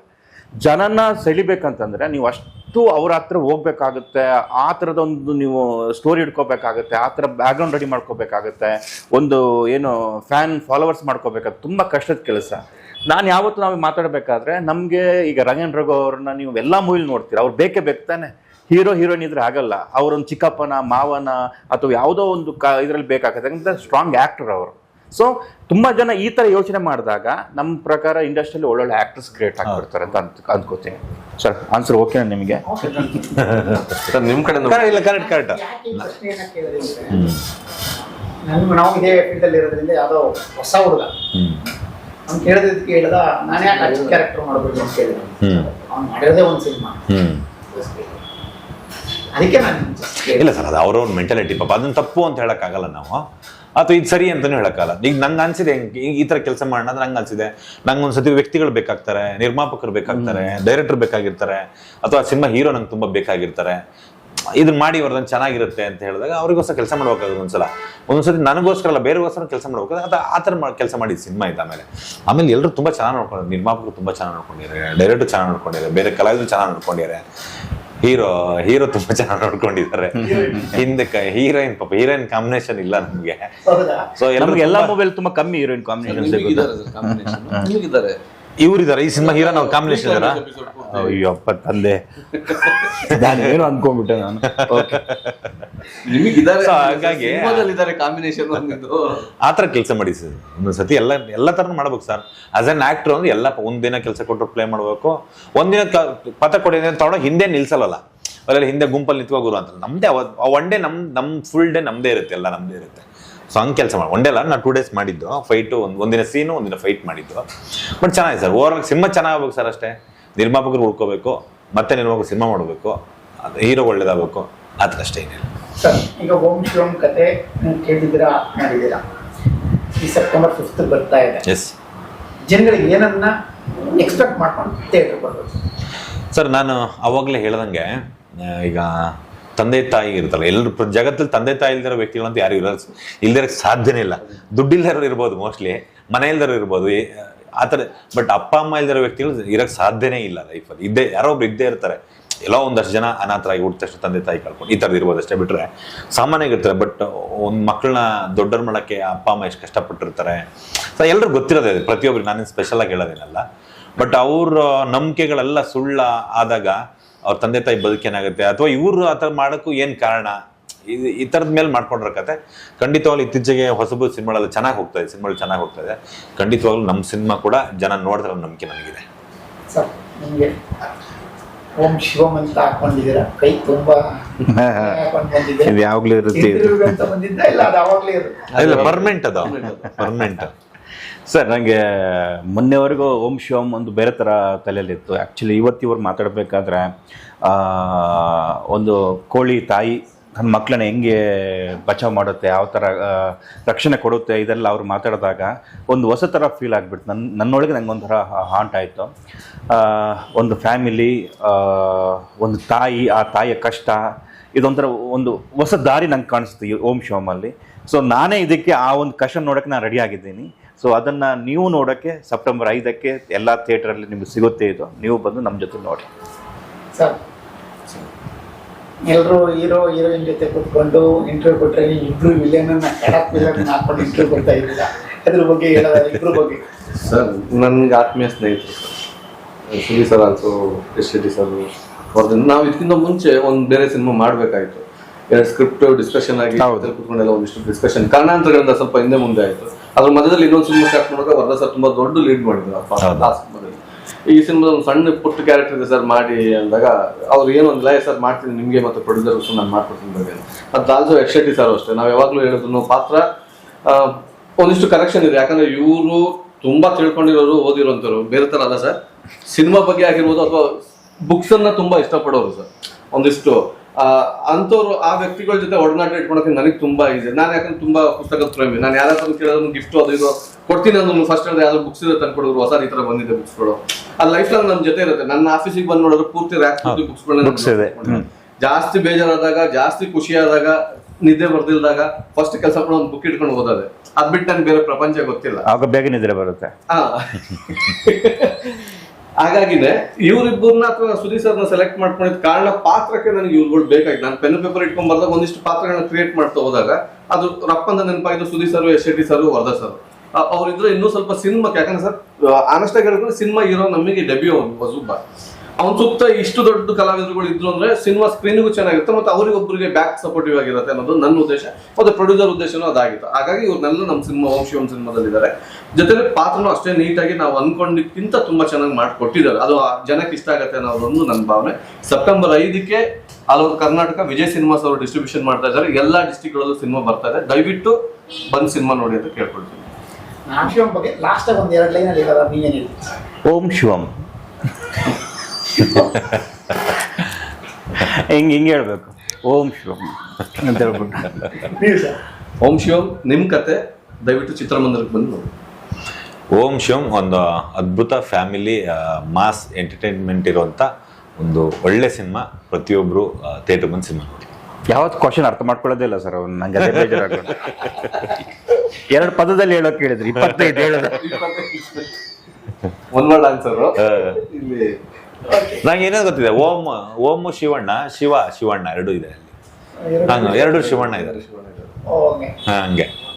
ಜನನ ಸೆಳಿಬೇಕಂತಂದ್ರೆ ನೀವು ಅಷ್ಟು ಅವ್ರ ಹತ್ರ ಹೋಗ್ಬೇಕಾಗುತ್ತೆ. ಆ ಥರದೊಂದು ನೀವು ಸ್ಟೋರಿ ಇಟ್ಕೋಬೇಕಾಗುತ್ತೆ ಆ ಥರ ಬ್ಯಾಕ್ಗ್ರೌಂಡ್ ರೆಡಿ ಮಾಡ್ಕೋಬೇಕಾಗುತ್ತೆ. ಒಂದು ಏನು ಫ್ಯಾನ್ ಫಾಲೋವರ್ಸ್ ಮಾಡ್ಕೋಬೇಕಾಗುತ್ತೆ ತುಂಬ ಕಷ್ಟದ ಕೆಲಸ. ನಾನು ಯಾವತ್ತು ನಾವು ಮಾತಾಡಬೇಕಾದ್ರೆ ನಮಗೆ ಈಗ ರಂಗನ್ ರಘು ಅವ್ರನ್ನ ನೀವು ಎಲ್ಲ ಮೂವಿಲಿ ನೋಡ್ತೀರಾ. ಅವ್ರು ಬೇಕೇ ಬೇಕು ತಾನೆ. ಹೀರೋ ಹೀರೋಯಿನ್ ಇದ್ರೆ ಆಗಲ್ಲ. ಅವರೊಂದು ಚಿಕ್ಕಪ್ಪನ ಮಾವನ ಅಥವಾ ಯಾವುದೋ ಒಂದು ಕ ಇದರಲ್ಲಿ ಬೇಕಾಗುತ್ತೆ ಯಾಕಂದ್ರೆ ಸ್ಟ್ರಾಂಗ್ ಆ್ಯಕ್ಟರ್ ಅವರು. ಸೊ ತುಂಬಾ ಜನ ಈ ತರ ಯೋಚನೆ ಮಾಡಿದಾಗ ನಮ್ಮ ಪ್ರಕಾರ ಇಂಡಸ್ಟ್ರಿಯಲ್ಲಿ ಒಳ್ಳೊಳ್ಳೆ ಆಕ್ಟರ್ಸ್ ಕ್ರಿಯೇಟ್ ಆಗ್ಬಿಡ್ತಾರೆ ಅಂತ ಅಂದ್ ಅಂದ್ಕೋತೀನಿ. ಸರ್ ಆನ್ಸರ್ ಓಕೆ ನಿಮಗೆ? ಸರ್ ನಿಮ್ಮ ಕಡೆ ಇಲ್ಲ ಕರೆಕ್ಟ್ ಕರೆಕ್ಟ್. ನಾವು ಇದೇ ಫೀಲ್ಡಲ್ಲಿ ಇರೋದ್ರಿಂದ ಯಾವುದೋ ಹೊಸ ಹುಡುಗ. ಹ್ಮ್. ಅವ್ನು ಕೇಳಿದಕ್ಕೆ ಹೇಳ್ದ ನಾನು ಯಾಕೆ ಅಚ್ಚ ಕ್ಯಾರೆಕ್ಟರ್ ಮಾಡಬೇಕು ಅಂತ ಕೇಳಿದ. ಹ್ಮ್. ಅವ್ನು ಮಾಡಿರೋದೇ ಒಂದು ಸಿನಿಮಾ ಹ್ಮ್. ಅದಕ್ಕೆ ನಾನು ಇಲ್ಲ ಸರ್, ಅದು ಅವ್ರವ್ರ ಮೆಂಟಾಲಿಟಿ ಪಾಪ ಅದನ್ನ ತಪ್ಪು ಅಂತ ಹೇಳಕ್ಕಾಗಲ್ಲ ನಾವು. ಅಥವಾ ಇದು ಸರಿ ಅಂತಾನೂ ಹೇಳಕ್ಕಾಗಲ್ಲ. ಈಗ ನಂಗೆ ಅನ್ಸಿದೆ ಈ- ತರ ಕೆಲಸ ಮಾಡೋಣ ಅಂದ್ರೆ ನಂಗೆ ಅನ್ಸಿದೆ. ನಂಗೆ ಒಂದ್ಸತಿ ವ್ಯಕ್ತಿಗಳು ಬೇಕಾಗ್ತಾರೆ, ನಿರ್ಮಾಪಕರು ಬೇಕಾಗ್ತಾರೆ ಡೈರೆಕ್ಟರ್ ಬೇಕಾಗಿರ್ತಾರೆ, ಅಥವಾ ಸಿನಿಮಾ ಹೀರೋ ನಂಗೆ ತುಂಬಾ ಬೇಕಾಗಿರ್ತಾರೆ. ಇದನ್ನ ಮಾಡಿ ಇವ್ರದ್ದು ಚೆನ್ನಾಗಿರುತ್ತೆ ಅಂತ ಹೇಳಿದಾಗ ಅವ್ರಿಗೋಸ್ಕರ ಕೆಲಸ ಮಾಡ್ಬೇಕಾಗುತ್ತೆ ಒಂದ್ಸಲ. ಒಂದೊಂದ್ಸತಿ ನನಗೋಸ್ಕರ ಅಲ್ಲ ಬೇರೆಗೋಸ್ಕರ ಕೆಲಸ ಮಾಡ್ಬೇಕಾದ್ರೆ ಆ ಥರ ಕೆಲಸ ಮಾಡಿದ ಸಿನಿಮಾ ಇದೆ ಆಮೇಲೆ. ಆಮೇಲೆ ಎಲ್ಲರೂ ತುಂಬ ಚೆನ್ನಾಗಿ ನೋಡ್ಕೊಂಡು, ನಿರ್ಮಾಪಕರು ತುಂಬ ಚೆನ್ನಾಗಿ ನೋಡ್ಕೊಂಡಿದ್ದಾರೆ ಡೈರೆಕ್ಟರ್ ಚೆನ್ನಾಗಿ ನೋಡ್ಕೊಂಡಿದ್ದಾರೆ, ಬೇರೆ ಕಲಾವಿದರು ಚೆನ್ನಾಗಿ ನೋಡ್ಕೊಂಡಿದ್ದಾರೆ. ಹೀರೋ ಹೀರೋ ತುಂಬಾ ಚೆನ್ನಾಗಿ ನೋಡ್ಕೊಂಡಿದ್ದಾರೆ. ಹಿಂದೆ ಹೀರೋಯಿನ್ ಪಾಪ ಹೀರೋಯಿನ್ ಕಾಂಬಿನೇಷನ್ ಇಲ್ಲ ನಮ್ಗೆ. ಸೊ ನಮ್ಗೆ ಎಲ್ಲ ಮೊಬೈಲ್ ತುಂಬಾ ಕಮ್ಮಿ ಹೀರೋಯಿನ್ ಕಾಂಬಿನೇಷನ್ ಸಿಗುತ್ತೆ. ಇವ್ರಿದಾರೆ? ಈ ಸಿನಿಮಾ ಹೀರೋ ನಾವು ಕಾಂಬಿನೇಷನ್ ಇದಾರ? ಅಯ್ಯಪ್ಪ ತಂದೆ. ನಾನು ಏನು ಅನ್ಕೊಂಡ್ಬಿಟ್ಟೆ ನಾನು. So, ಹಾಗಾಗಿ- ಇದ್ದಾರೆ ಕಾಂಬಿನೇಷನ್ ಬಂದಿದ್ದು ಆ ಥರ ಕೆಲಸ ಮಾಡಿ ಸರ್. ಒಂದೊಂದ್ಸತಿ ಎಲ್ಲ ಎಲ್ಲ ತರನು ಮಾಡ್ಬೇಕು ಸರ್. ಆಸ್ ಅನ್ ಆಕ್ಟರ್ ಅಂದ್ರೆ ಎಲ್ಲ ಒಂದಿನ ಕೆಲಸ ಕೊಟ್ಟರು ಪ್ಲೇ ಮಾಡ್ಬೇಕು. ಒಂದಿನ ಕ- ಪಥ ಕೊಡಿ ಅಂತ ತಗೊಂಡು ಹಿಂದೆ ನಿಲ್ಸಲ್ಲ ಅದ್ರಲ್ಲಿ ಹಿಂದೆ ಗುಂಪಲ್ಲಿ ನಿಂತ್ಕೋ ಗುರು ಅಂತ. ನಮ್ದೇ ಒನ್ ಡೇ ನಮ್ ನಮ್ ಫುಲ್ ಡೇ ನಮ್ದೇ ಇರುತ್ತೆ ಎಲ್ಲ ನಮ್ದೇ ಇರುತ್ತೆ. ಸೊ ಹಂಗೆ ಕೆಲಸ ಮಾಡಿ ಒಂದೇ ಅಲ್ಲ ನಾನು ಟೂ ಡೇಸ್ ಮಾಡಿದ್ದು. ಫೈಟು ಒಂದು ಒಂದಿನ ಸೀನು ಒಂದಿನ ಫೈಟ್ ಮಾಡಿದ್ದು. ಬಟ್ ಚೆನ್ನಾಗಿದೆ ಸರ್ ಓವರ್ ಸಿನಿಮಾ ಚೆನ್ನಾಗಬೇಕು ಸರ್ ಅಷ್ಟೇ. ನಿರ್ಮಾಪಕರು ಉಳ್ಕೋಬೇಕು ಮತ್ತೆ ನಿರ್ಮಾಪಕರು ಸಿನಿಮಾ ಮಾಡಬೇಕು. ಅದು ಹೀರೋ ಒಳ್ಳೇದಾಗಬೇಕು. ಆ ಥರ ಅಷ್ಟೇ ಏನಿಲ್ಲ. ಸರ್ ಈಗ ಓಂ ಶಿವಂ ಕತೆ ಕೇಳಿದ್ದೀರಾ ಮಾಡಿದ್ದೀರಾ? ಈ ಸೆಪ್ಟೆಂಬರ್ ಫಿಫ್ತ್ ಬರ್ತಾ ಇದೆ. ಎಸ್ ಜನಗಳಿಗೆ ಏನನ್ನ ಎಕ್ಸ್ಪೆಕ್ಟ್ ಮಾಡ್ಕೊಂಡು ಥಿಯೇಟರ್ ಬರ್ಬೇಕು? ಸರ್ ನಾನು ಅವಾಗಲೇ ಹೇಳ್ದಂಗೆ ಈಗ ತಂದೆ ತಾಯಿ ಇರುತ್ತಲ್ಲ, ಎಲ್ಲರೂ ಜಗತ್ತಲ್ಲಿ ತಂದೆ ತಾಯಿ ಇಲ್ದಿರೋ ವ್ಯಕ್ತಿಗಳಂತೂ ಯಾರು ಇರೋ ಇಲ್ದಿರಕ್ಕೆ ಸಾಧ್ಯನೇ ಇಲ್ಲ. ದುಡ್ಡಿಲ್ದಿರೋರು ಇರ್ಬೋದು ಮೋಸ್ಟ್ಲಿ ಮನೆ ಇಲ್ದಿರೋ ಇರ್ಬೋದು ಆ ಥರ, ಬಟ್ ಅಪ್ಪ, ಅಮ್ಮ ಇಲ್ದಿರೋ ವ್ಯಕ್ತಿಗಳು ಇರೋಕ್ಕೆ ಸಾಧ್ಯನೇ ಇಲ್ಲ ಲೈಫಲ್ಲಿ. ಇದ್ದೇ, ಯಾರೋ ಒಬ್ರು ಇದ್ದೇ ಇರ್ತಾರೆ. ಎಲ್ಲೋ ಒಂದಷ್ಟು ಜನ ಅನಾಥರಾಗಿ ಹುಟ್ಟಿದ ತಕ್ಷಣ ತಂದೆ ತಾಯಿ ಕಳ್ಕೊಂಡು, ಈ ಥರದ್ದು ಇರ್ಬೋದು ಅಷ್ಟೇ ಬಿಟ್ಟರೆ ಸಾಮಾನ್ಯ ಇರ್ತಾರೆ, ಬಟ್ ಒಂದು ಮಕ್ಕಳನ್ನ ದೊಡ್ಡವ್ರ ಮಾಡೋಕ್ಕೆ ಅಪ್ಪ, ಅಮ್ಮ ಎಷ್ಟು ಕಷ್ಟಪಟ್ಟಿರ್ತಾರೆ. ಎಲ್ಲರೂ ಗೊತ್ತಿರೋದೇ ಪ್ರತಿಯೊಬ್ರು ಪ್ರತಿಯೊಬ್ಬರಿಗೆ ನಾನೇನು ಸ್ಪೆಷಲಾಗಿ ಹೇಳೋದೇನಲ್ಲ. ಬಟ್ ಅವ್ರ ನಂಬಿಕೆಗಳೆಲ್ಲ ಸುಳ್ಳ ಆದಾಗ ಅವ್ರ ತಂದೆ ತಾಯಿ ಬದುಕೇನಾಗುತ್ತೆ? ಅಥವಾ ಇವರು ಆ ಥರ ಮಾಡೋಕ್ಕೂ ಏನು ಕಾರಣ? ಇದು ಈ ಥರದ ಮೇಲೆ ಮಾಡ್ಕೊಂಡಿರೋ ಕತೆ. ಖಂಡಿತವಾಗ್ಲೂ ಇತ್ತೀಚೆಗೆ ಹೊಸಬು ಸಿನಿಮಾಗಳಲ್ಲಿ ಚೆನ್ನಾಗಿ ಹೋಗ್ತಾ ಇದೆ. ಸಿನಿಮಾಗಳು ಚೆನ್ನಾಗಿ ಹೋಗ್ತಾ ಇದೆ. ಖಂಡಿತವಾಗ್ಲೂ ನಮ್ಮ ಸಿನಿಮಾ ಕೂಡ ಜನ ನೋಡ್ತಾರೆ ಅನ್ನೋ ನಂಬಿಕೆ ನನಗಿದೆ ಸರ್ ನಿಮಗೆ ಓಂ ಶಿವಂ ಅಂತ ಹಾಕೊಂಡಿದ್ದೀರಾ? ಕೈ ತುಂಬಾ [LAUGHS] ಯಾವಾಗ್ಲೂ ಇರುತ್ತೆ ಇಲ್ಲ ಪರ್ಮನೆಂಟ್ ಅದು. ಪರ್ಮನೆಂಟ್ ಸರ್ ನನಗೆ ಮೊನ್ನೆವರೆಗೂ ಓಂ ಶಿವಂ ಒಂದು ಬೇರೆ ಥರ ತಲೆಯಲ್ಲಿತ್ತು. ಆ್ಯಕ್ಚುಲಿ ಇವತ್ತಿವ್ರು ಮಾತಾಡಬೇಕಾದ್ರೆ ಒಂದು ಕೋಳಿ ತಾಯಿ, ತನ್ನ ಮಕ್ಕಳನ್ನ ಹೆಂಗೆ ಬಚಾವ್ ಮಾಡುತ್ತೆ, ಯಾವ ಥರ ರಕ್ಷಣೆ ಕೊಡುತ್ತೆ, ಇದೆಲ್ಲ ಅವ್ರು ಮಾತಾಡಿದಾಗ ಒಂದು ಹೊಸ ಥರ ಫೀಲ್ ಆಗಿಬಿಡ್ತು. ನನ್ನ ನನ್ನೊಳಗೆ ನಂಗೆ ಒಂಥರ ಹಾಂಟ್ ಆಯಿತು. ಒಂದು ಫ್ಯಾಮಿಲಿ ಒಂದು ತಾಯಿ, ಆ ತಾಯಿಯ ಕಷ್ಟ, ಇದೊಂಥರ ಒಂದು ಹೊಸ ದಾರಿ ನಂಗೆ ಕಾಣಿಸ್ತು ಓಂ ಶಿವಮಲ್ಲಿ. ಸೊ ನಾನೇ ಇದಕ್ಕೆ ಆ ಒಂದು ಕಷನ್ ನೋಡೋಕ್ಕೆ ನಾನು ರೆಡಿ ಆಗಿದ್ದೀನಿ. ಸೊ ಅದನ್ನು ನೀವು ನೋಡೋಕ್ಕೆ ಸೆಪ್ಟೆಂಬರ್ ಐದಕ್ಕೆ ಎಲ್ಲ ಥಿಯೇಟ್ರಲ್ಲಿ ನಿಮ್ಗೆ ಸಿಗುತ್ತೆ ಇದು. ನೀವು ಬಂದು ನಮ್ಮ ಜೊತೆ ನೋಡಿ. ಸರ್ ಎಲ್ಲರೂ ಹೀರೋ ಹೀರೋಯಿನ್ ಜೊತೆ ಕೂತ್ಕೊಂಡು ಇಂಟರ್ವ್ಯೂ ಕೊಟ್ಟರೆ ಇಬ್ಬರು ಇಬ್ರು ಕಡಕ್ ವಿಲನ್ ಹಾಕೊಂಡು ಇಂಟರ್ವ್ಯೂ ಕೊಡ್ತಾ ಇದ್ದೀರಾ? ಅದ್ರ ಬಗ್ಗೆ ಹೇಳೋದ ಇಬ್ರು ಬಗ್ಗೆ? ಸರ್ ನನ್ಗೆ ಆತ್ಮೀಯ ಸ್ನೇಹಿತರು sir. Suni sir also S Shetty sir ಅವ್ರದ್ದು ನಾವು ಇದಕ್ಕಿಂತ ಮುಂಚೆ ಒಂದು ಬೇರೆ ಸಿನಿಮಾ ಮಾಡಬೇಕಾಯ್ತು. ಸ್ಕ್ರಿಪ್ಟ್ ಡಿಸ್ಕಷನ್ ಆಗಿ ಕೂತ್ಕೊಂಡೆಲ್ಲ ಒಂದಿಷ್ಟು ಡಿಸ್ಕಷನ್ ಕಾರಣಾಂತರಗಳಿಂದ ಸ್ವಲ್ಪ ಹಿಂದೆ ಮುಂದೆ ಆಯ್ತು. ಅದ್ರ ಮಧ್ಯದಲ್ಲಿ ಇನ್ನೊಂದು ಸಿನಿಮಾ ಸ್ಟಾರ್ಟ್ ಮಾಡುವಾಗ ವರದಾ ಸರ್ ತುಂಬಾ ದೊಡ್ಡ ಲೀಡ್ ಮಾಡಿದ್ರು ಈ ಸಿನಿಮಾದ ಒಂದು ಸಣ್ಣ ಪುಟ್ಟ ಕ್ಯಾರೆಕ್ಟರ್ ಇದೆ ಸರ್ ಮಾಡಿ ಅಂದಾಗ ಅವ್ರು ಏನು ಲಯ ಸರ್ ಮಾಡ್ತೀನಿ ನಿಮಗೆ ಮತ್ತೆ ಪ್ರೊಡ್ಯೂಸರ್ ನಾನು ಮಾಡ್ಕೊಡ್ತೀನಿ ಬಗ್ಗೆ ಅದು ಆಲ್ಸೋ ಎಕ್ಸ್ ಶೆಟ್ಟಿ ಸರ್ ಅಷ್ಟೇ. ನಾವು ಯಾವಾಗಲೂ ಹೇಳಿದ್ರು ಪಾತ್ರ. ಒಂದಿಷ್ಟು ಕರೆಕ್ಷನ್ ಇದೆ. ಯಾಕಂದ್ರೆ ಇವರು ತುಂಬಾ ತಿಳ್ಕೊಂಡಿರೋರು ಓದಿರೋಂಥವ್ರು. ಬೇರೆ ತರ ಅಲ್ಲ ಸರ್ ಸಿನಿಮಾ ಬಗ್ಗೆ ಆಗಿರ್ಬೋದು ಅಥವಾ ಬುಕ್ಸನ್ನು ಅನ್ನ ತುಂಬಾ ಇಷ್ಟಪಡೋರು ಸರ್ ಒಂದಿಷ್ಟು ಅಂಥವ್ರು ಆ ವ್ಯಕ್ತಿಗಳ ಜೊತೆ ಒಡನಾಟ ಇಟ್ಕೊಳಕ್ಕೆ ನನಗೆ ತುಂಬಾ ಈಸಿ ನಾನು ಯಾಕಂದ್ರೆ ತುಂಬಾ ಪುಸ್ತಕದ ಪ್ರೇಮಿ. ನಾನು ಯಾರಾದ್ರೂ ಕೇಳೋದು ಗಿಫ್ಟ್ ಅದು ಇದು ಕೊಡ್ತೀನಿ ಅಂದ್ರೆ ಫಸ್ಟ್ ಹೇಳಿದ್ರೆ ಯಾವ್ದು ಬುಕ್ಸ್ ಇದೆ ತಂದ್ಕೊಡೋರು ಹೊಸ ಈ ತರ ಬಂದಿದೆ ಬುಕ್ಸ್ಗಳು ಆ ಲೈಫ್ ಲಾಂಗ್ ನನ್ನ ಜೊತೆ ಇರುತ್ತೆ. ನನ್ನ ಆಫೀಸಿಗೆ ಬಂದು ನೋಡಿದ್ರೆ ಪೂರ್ತಿ ರ್ಯಾಕ್ ಪೂರ್ತಿ ಬುಕ್ಸ್ ಇದೆ. ಹ್ಮ್. ಜಾಸ್ತಿ ಬೇಜಾರಾದಾಗ ಜಾಸ್ತಿ ಖುಷಿಯಾದಾಗ ನಿದ್ದೆ ಬರ್ದಿಲ್ದಾಗ ಫಸ್ಟ್ ಕೆಲಸ ಕೂಡ ಒಂದು ಬುಕ್ ಇಟ್ಕೊಂಡು ಓದೋದೆ. ಅದ್ ಬಿಟ್ಟು ನನ್ಗೆ ಬೇರೆ ಪ್ರಪಂಚ ಗೊತ್ತಿಲ್ಲ. ಆಗ ಬೇಗ ನಿದ್ರೆ ಬರುತ್ತೆ. [LAUGHS] ಆ. ಹಾಗಾಗಿನೇ ಇವ್ರಿಬ್ಬರನ್ನ ಅಥವಾ ಸುದೀಪ್ ಸರ್ನ ಸೆಲೆಕ್ಟ್ ಮಾಡ್ಕೊಂಡಿದ್ದ ಕಾರಣ ಪಾತ್ರಕ್ಕೆ ನನಗೆ ಇವ್ರುಗಳು ಬೇಕಾಗಿ ನಾನು ಪೆನ್ ಪೇಪರ್ ಇಟ್ಕೊಂಡ್ ಬರ್ದಾಗ ಒಂದಿಷ್ಟು ಪಾತ್ರಗಳನ್ನ ಕ್ರಿಯೇಟ್ ಮಾಡ್ತಾ ಹೋದಾಗ ಅದು ರಪ್ಪಂದ ನೆನಪಾಗಿದ್ದು Sudeep sir S Shetty sir Vardha sir ಅವ್ರಿದ್ರೆ ಇನ್ನೂ ಸ್ವಲ್ಪ ಸಿನಿಮಾಕ್ಕೆ ಯಾಕಂದ್ರೆ ಸರ್ ಆನೆಸ್ಟ್ ಆಗಿ ಸಿನಿಮಾ ಇರೋ ನಮಗೆ ಡೆಬ್ಯೂ ಹೊಸಬ ಅವನ ಸುತ್ತ ಇಷ್ಟು ದೊಡ್ಡ ಕಲಾವಿದರುಗಳು ಇದ್ರು ಅಂದ್ರೆ ಸಿನಿಮಾ ಸ್ಕ್ರೀನ್ಗೂ ಚೆನ್ನಾಗಿರುತ್ತೆ ಮತ್ತೆ ಅವರಿಗೊಬ್ಬರಿಗೆ ಬ್ಯಾಕ್ ಸಪೋರ್ಟಿವ್ ಆಗಿರುತ್ತೆ ಅನ್ನೋದು ನನ್ನ ಉದ್ದೇಶ ಮತ್ತೆ ಪ್ರೊಡ್ಯೂಸರ್ ಉದ್ದೇಶನೂ ಅದಾಗಿತ್ತು. ಹಾಗಾಗಿ ಇವ್ರನ್ನೆಲ್ಲ ನಮ್ಮ ಸಿನಿಮಾ ಓಂ ಶಿವಂ ಇದ್ದಾರೆ ಜೊತೆಗೆ ಪಾತ್ರನೂ ಅಷ್ಟೇ ನೀಟಾಗಿ ನಾವು ಅನ್ಕೊಂಡಿದ್ಕಿಂತ ತುಂಬಾ ಚೆನ್ನಾಗಿ ಮಾಡಿಕೊಟ್ಟಿದ್ದಾರೆ. ಅದು ಆ ಜನಕ್ಕೆ ಇಷ್ಟ ಆಗುತ್ತೆ ಅನ್ನೋದೊಂದು ನನ್ನ ಭಾವನೆ. ಸೆಪ್ಟೆಂಬರ್ ಐದಕ್ಕೆ all over Karnataka Vijay cinemas ಅವರು ಡಿಸ್ಟ್ರಿಬ್ಯೂಷನ್ ಮಾಡ್ತಾ ಇದ್ದಾರೆ. ಎಲ್ಲಾ ಗಳಲ್ಲೂ ಸಿನಿಮಾ ಬರ್ತಾ ಇದೆ. ದಯವಿಟ್ಟು ಬಂದು ಸಿನಿಮಾ ನೋಡಿ ಅಂತ ಕೇಳ್ಕೊಳ್ತೀನಿ. ಓಂ ಶಿವಂ. [LAUGHS] ಹಿಂಗೆ ಹಿಂಗೆ ಹೇಳ್ಬೇಕು. ಓಂ ಶಿವಂ. ಅಂತ ಹೇಳ್ಬಿಟ್ಟು ನೀವು ಸರ್. ಓಂ ಶಿವಂ ನಿಮ್ಮ ಕತೆ ದಯವಿಟ್ಟು ಚಿತ್ರಮಂದಿರಕ್ಕೆ ಬಂದು ನೋಡಿ. ಓಂ ಶಿವಂ ಒಂದು ಅದ್ಭುತ ಫ್ಯಾಮಿಲಿ ಮಾಸ್ ಎಂಟರ್ಟೈನ್ಮೆಂಟ್ ಇರುವಂಥ ಒಂದು ಒಳ್ಳೆ ಸಿನಿಮಾ. ಪ್ರತಿಯೊಬ್ಬರು ಥಿಯೇಟರ್ ಬಂದು ಸಿನಿಮಾ ನೋಡಿ. ಯಾವತ್ತು ಕ್ವಶನ್ ಅರ್ಥ ಮಾಡ್ಕೊಳ್ಳೋದೇ ಇಲ್ಲ ಸರ್ ಅವ್ನು ನಂಗೆ ಅದೇ ಎರಡು ಪದದಲ್ಲಿ ಹೇಳೋಕೆ ಹೇಳಿದ್ರಿ ಇಪ್ಪತ್ತೈದು ಹೇಳೋದು. ಒನ್ ವರ್ಡ್ ಆನ್ಸರ್ ಇಲ್ಲಿ ನಂಗೆ ಏನೇನು ಗೊತ್ತಿದೆ ಓಂ ಓಂ ಶಿವಣ್ಣ ಶಿವ ಶಿವಣ್ಣ ಎರಡು ಇದೆ ಅಲ್ಲಿ. ಹಂಗ ಎರಡು ಶಿವಣ್ಣ ಇದ್ದಾರೆ. ಹಂಗೆ.